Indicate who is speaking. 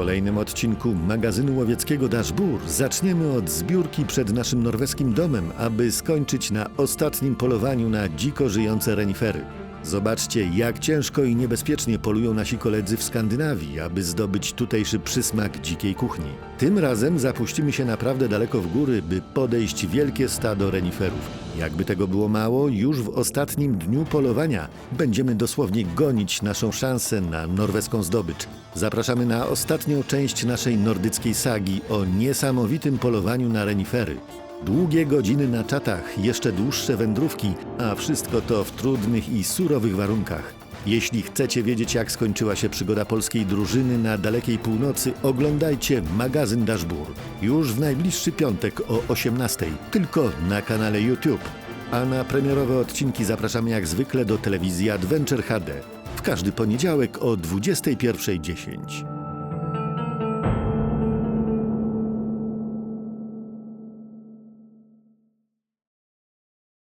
Speaker 1: kolejnym odcinku magazynu łowieckiego Dashbur zaczniemy od zbiórki przed naszym norweskim domem, aby skończyć na ostatnim polowaniu na dziko żyjące renifery. Zobaczcie, jak ciężko i niebezpiecznie polują nasi koledzy w Skandynawii, aby zdobyć tutejszy przysmak dzikiej kuchni. Tym razem zapuścimy się naprawdę daleko w góry, by podejść wielkie stado reniferów. Jakby tego było mało, już w ostatnim dniu polowania będziemy dosłownie gonić naszą szansę na norweską zdobycz. Zapraszamy na ostatnią część naszej nordyckiej sagi o niesamowitym polowaniu na renifery. Długie godziny na czatach, jeszcze dłuższe wędrówki, a wszystko to w trudnych i surowych warunkach. Jeśli chcecie wiedzieć, jak skończyła się przygoda polskiej drużyny na dalekiej północy, oglądajcie magazyn Dashbur. Już w najbliższy piątek o 18:00, tylko na kanale YouTube. A na premierowe odcinki zapraszamy jak zwykle do telewizji Adventure HD. W każdy poniedziałek o 21.10.